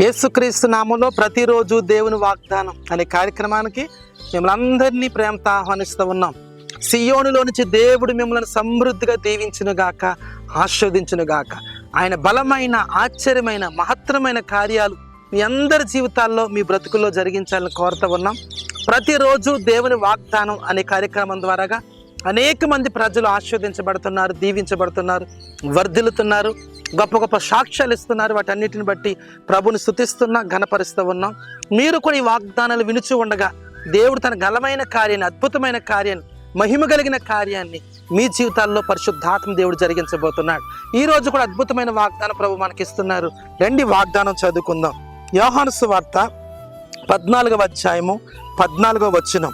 యేసుక్రీస్తు నామంలో ప్రతిరోజు దేవుని వాగ్దానం అనే కార్యక్రమానికి మిమ్మల్ని అందరినీ ప్రేమతో ఆహ్వానిస్తూ ఉన్నాం. సియోనులో నుంచి దేవుడు మిమ్మల్ని సమృద్ధిగా దీవించును గాక ఆస్వాదించును గాక. ఆయన బలమైన ఆశ్చర్యమైన మహత్తరమైన కార్యాలు మీ అందరి జీవితాల్లో మీ బ్రతుకుల్లో జరిగించాలని కోరుతూ ఉన్నాం. ప్రతిరోజు దేవుని వాగ్దానం అనే కార్యక్రమం ద్వారాగా అనేక మంది ప్రజలు ఆస్వాదించబడుతున్నారు దీవించబడుతున్నారు వర్ధిల్లుతున్నారు. గొప్ప గొప్ప సాక్ష్యాలు ఇస్తున్నారు. వాటన్నిటిని బట్టి ప్రభుని స్థుతిస్తున్నా ఘనపరుస్తూ ఉన్నాం. మీరు కూడా ఈ వాగ్దానాలు వినుచు ఉండగా దేవుడు తన గలమైన కార్యాన్ని అద్భుతమైన కార్యాన్ని మహిమ కలిగిన కార్యాన్ని మీ జీవితాల్లో పరిశుద్ధాత్మ దేవుడు జరిగించబోతున్నాడు. ఈ రోజు కూడా అద్భుతమైన వాగ్దానం ప్రభు మనకి ఇస్తున్నారు. రండి వాగ్దానం చదువుకుందాం. యోహాను వార్త పద్నాలుగవ అధ్యాయము పద్నాలుగవ వచనం.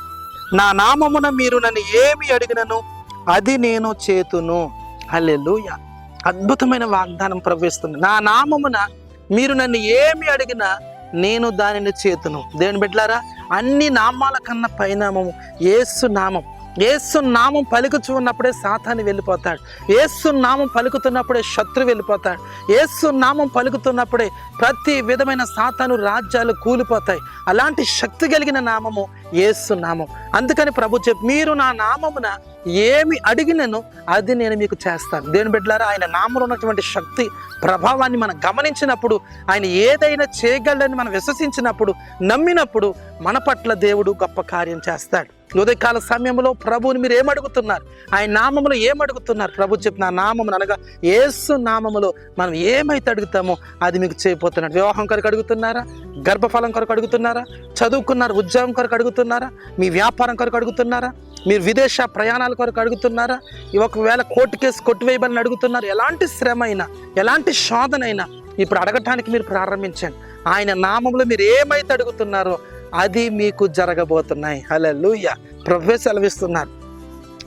నా నామమున మీరు నన్ను ఏమి అడిగినను? అది నేను చేతును. హల్లెలూయ. అద్భుతమైన వాగ్దానం ప్రవేశిస్తుంది నా నామమున మీరు నన్ను ఏమి అడిగినా నేను దానిని చేతును. దేవుని బిడ్డలారా అన్ని నామాల కన్నా పైనామము ఏసు నామం. ఏసు నామం పలుకుచు ఉన్నప్పుడే సాతాన్ని వెళ్ళిపోతాడు. ఏసు నామం పలుకుతున్నప్పుడే శత్రు వెళ్ళిపోతాడు. ఏసు నామం పలుకుతున్నప్పుడే ప్రతి విధమైన సాతాను రాజ్యాలు కూలిపోతాయి. అలాంటి శక్తి కలిగిన నామము ఏసు నామం. అందుకని ప్రభు చెప్పి మీరు నా నామమున ఏమి అడిగినను అది నేను మీకు చేస్తాను. దేని బిడ్డలారా ఆయన నామంలో ఉన్నటువంటి శక్తి ప్రభావాన్ని మనం గమనించినప్పుడు ఆయన ఏదైనా చేయగలడని మనం విశ్వసించినప్పుడు నమ్మినప్పుడు మన పట్ల దేవుడు గొప్ప కార్యం చేస్తాడు. ఉదయకాల సమయంలో ప్రభువుని మీరు ఏమడుగుతున్నారు? ఆయన నామములో ఏమడుగుతున్నారు? ప్రభు చెప్పిన నామములు నామమును అనగా ఏసు నామములో మనం ఏమైతే అడుగుతామో అది మీకు చేయబోతున్నాడు. వివాహం కొరకు అడుగుతున్నారా? గర్భఫలం కొరకు అడుగుతున్నారా? చదువుకున్నారు ఉద్యోగం కొరకు అడుగుతున్నారా? మీ వ్యాపారం కొరకు అడుగుతున్నారా? మీరు విదేశ ప్రయాణాల కొరకు అడుగుతున్నారా? ఈ ఒకవేళ కోర్టు కేసు కొట్టివేయబడిని అడుగుతున్నారు ఎలాంటి శ్రమ అయినా ఎలాంటి శోధన అయినా ఇప్పుడు అడగటానికి మీరు ప్రారంభించండి. ఆయన నామంలో మీరు ఏమైతే అడుగుతున్నారో అది మీకు జరగబోతున్నాయి. హల్లెలూయ. ప్రభు సెలవిస్తున్నారు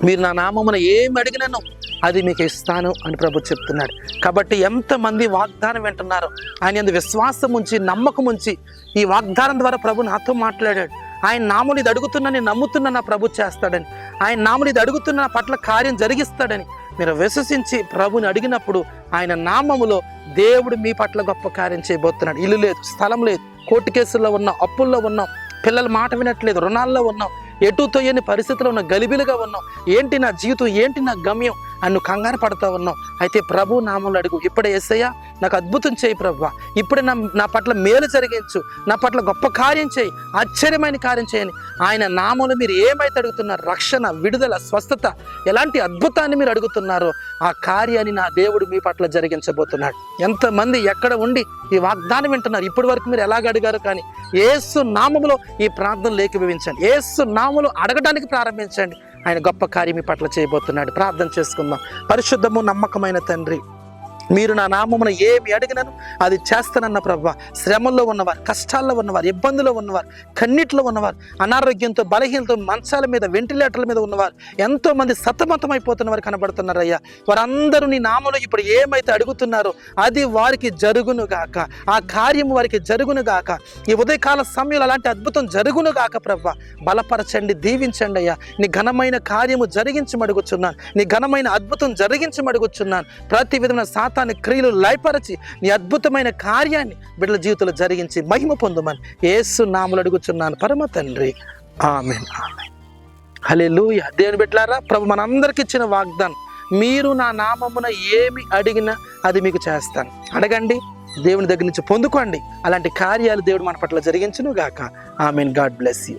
మీరు నా నామమున ఏమి అడిగినను అది మీకు ఇస్తాను అని ప్రభు చెప్తున్నాడు. కాబట్టి ఎంతమంది వాగ్దానం వింటున్నారో ఆయన ఎందు విశ్వాసం ఉంచి నమ్మకం ఉంచి ఈ వాగ్దానం ద్వారా ప్రభు నాతో మాట్లాడాడు. ఆయన నాముని ఇది అడుగుతున్నా నేను నమ్ముతున్నా నా ప్రభు చేస్తాడని. ఆయన నాముని ఇది అడుగుతున్న నా పట్ల కార్యం జరిగిస్తాడని. మీరు విశ్వసించి ప్రభుని అడిగినప్పుడు ఆయన నామములో దేవుడు మీ పట్ల గొప్ప కార్యం చేయబోతున్నాడు. ఇల్లు లేదు స్థలం లేదు కోర్టు కేసుల్లో ఉన్నాం అప్పుల్లో ఉన్నాం పిల్లల మాట వినట్లేదు. రుణాల్లో ఉన్నాం. ఎటు తోయని పరిస్థితిలో ఉన్న. గలిబిలుగా ఉన్నాం. ఏంటి నా జీవితం? ఏంటి నా గమ్యం? నన్ను కంగారు పడుతూ ఉన్నావు. అయితే ప్రభు నామంలో అడుగు. ఇప్పుడే ఎస్సయ్యా నాకు అద్భుతం చేయి ప్రభు. ఇప్పుడే నా నా పట్ల మేలు జరిగించు. నా పట్ల గొప్ప కార్యం చేయి. ఆశ్చర్యమైన కార్యం చేయని. ఆయన నామంలో మీరు ఏమైతే అడుగుతున్నారు రక్షణ విడుదల స్వస్థత ఎలాంటి అద్భుతాన్ని మీరు అడుగుతున్నారో ఆ కార్యాన్ని నా దేవుడు మీ పట్ల జరిగించబోతున్నాడు. ఎంతమంది ఎక్కడ ఉండి ఈ వాగ్దానం వింటున్నారు? ఇప్పటి వరకు మీరు ఎలాగ అడిగారు కానీ ఏసు నామములో ఈ ప్రార్థన లేఖిభవించండి ఏసు నామములో అడగడానికి ప్రారంభించండి. ఆయన గొప్ప కార్యం పట్ల చేయబోతున్నాడు. ప్రార్థన చేసుకుందాం. పరిశుద్ధము నమ్మకమైన తండ్రి. మీరు నా నామమున ఏమి అడిగినను? అది చేస్తానన్న ప్రభు శ్రమల్లో ఉన్నవారు కష్టాల్లో ఉన్నవారు ఇబ్బందుల్లో ఉన్నవారు కన్నీటిలో ఉన్నవారు అనారోగ్యంతో బలహీనతో మంచాల మీద వెంటిలేటర్ల మీద ఉన్నవారు ఎంతోమంది సతమతమైపోతున్నవారు సతమతం వారు వారందరూ నీ నామలో ఇప్పుడు ఏమైతే అడుగుతున్నారో అది వారికి జరుగును గాక. ఆ కార్యం వారికి జరుగును గాక. ఈ ఉదయకాల సమయంలో అలాంటి అద్భుతం జరుగును గాక ప్రభు. బలపరచండి దీవించండి అయ్యా. నీ ఘనమైన కార్యము జరిగించమడుగుచున్నాను. నీ ఘనమైన అద్భుతం జరిగించమడుగుచున్నాను. ప్రతి విధమైన సాతాన్ని క్రియలు లయపరచి నీ అద్భుతమైన కార్యాన్ని బిడ్డల జీవితంలో జరిగించి మహిమ పొందమని ఏసు నాములు అడుగుచున్నాను. పరమ తండ్రి. ఆమె ఆమె హలే లూయ దేవుని బిడ్డలారా ప్రభు మనందరికి ఇచ్చిన వాగ్దానం మీరు నా నామమున ఏమి అడిగినా అది మీకు చేస్తాను. అడగండి దేవుని దగ్గర నుంచి పొందుకోండి. అలాంటి కార్యాలు దేవుడు మన పట్ల జరిగించును గాక ఆమెన్. God bless you.